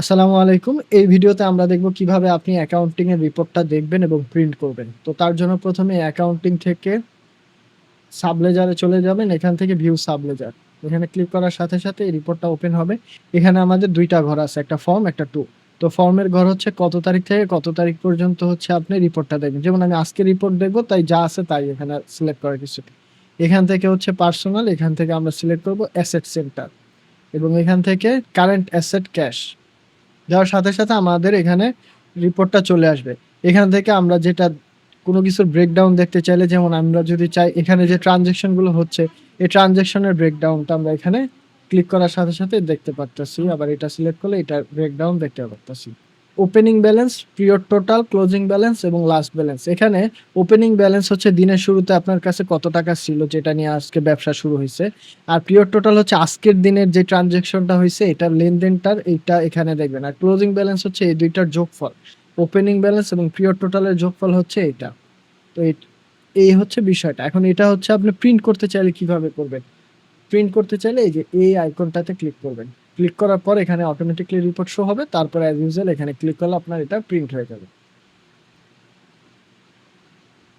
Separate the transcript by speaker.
Speaker 1: আসসালামু আলাইকুম। এই ভিডিওতে আমরা দেখব কীভাবে আপনি অ্যাকাউন্টিং এর রিপোর্টটা দেখবেন এবং প্রিন্ট করবেন। তো তার জন্য প্রথমে অ্যাকাউন্টিং থেকে সাবলেজারে চলে যাবেন। এখান থেকে ভিউ সাবলেজার। এখানে ক্লিক করার সাথে, সাথে এই রিপোর্টটা ওপেন হবে। এখানে আমাদের দুইটা ঘর আছে। একটা ফর্ম, একটা টু। তো ফর্মের ঘর হচ্ছে কত তারিখ থেকে কত তারিখ পর্যন্ত হচ্ছে আপনি রিপোর্টটা দেখবেন। যেমন আমি আজকে রিপোর্ট দেখব তাই যা আছে তাই এখানে সিলেক্ট করার কিছু এখান থেকে হচ্ছে পার্সোনাল, এখান থেকে আমরা সিলেক্ট করব অ্যাসেট সেন্টার এবং এখান থেকে কারেন্ট অ্যাসেট ক্যাশ। দেওয়ার সাথে, সাথে আমাদের এখানে রিপোর্টটা চলে আসবে। এখান থেকে আমরা যেটা কোনো কিছুর ব্রেকডাউন দেখতে চাইলে যেমন আমরা যদি চাই এখানে যে ট্রানজেকশনগুলো হচ্ছে, এই ট্রানজেকশনের ব্রেকডাউনটা আমরা এখানে ক্লিক করার সাথে, সাথে দেখতে পারতেছি। আবার এটা সিলেক্ট করলে এটা ব্রেকডাউন দেখতে পারতেছি। Opening balance, period total, closing balance এবং লাস্ট ব্যালেন্স। এখানে ওপেনিং ব্যালেন্স হচ্ছে দিনের শুরুতে আপনার কাছে কত টাকা ছিল যেটা নিয়ে আজকে ব্যবসা শুরু হয়েছে আর পিরিয়ড টোটাল হচ্ছে আজকের দিনের যে ট্রান্সেকশনটা হয়েছে এটার লেনদেনটার এইটা এখানে দেখবেন। আর ক্লোজিং ব্যালেন্স হচ্ছে এই ২ টার যোগফল। ওপেনিং ব্যালেন্স এবং পিরিয়ড টোটালের যোগফল হচ্ছে এইটা। তো এই হচ্ছে বিষয়টা। এখন এটা হচ্ছে আপনি প্রিন্ট করতে চাইলে কীভাবে করবেন? প্রিন্ট করতে চাইলে এই যে এই আইকনটাতে ক্লিক করবেন। ক্লিক করার পর এখানে অটোমেটিকলি রিপোর্ট শো হবে। তারপর অ্যাজ ইউজুয়াল এখানে ক্লিক করলে আপনার এটা প্রিন্ট হয়ে যাবে।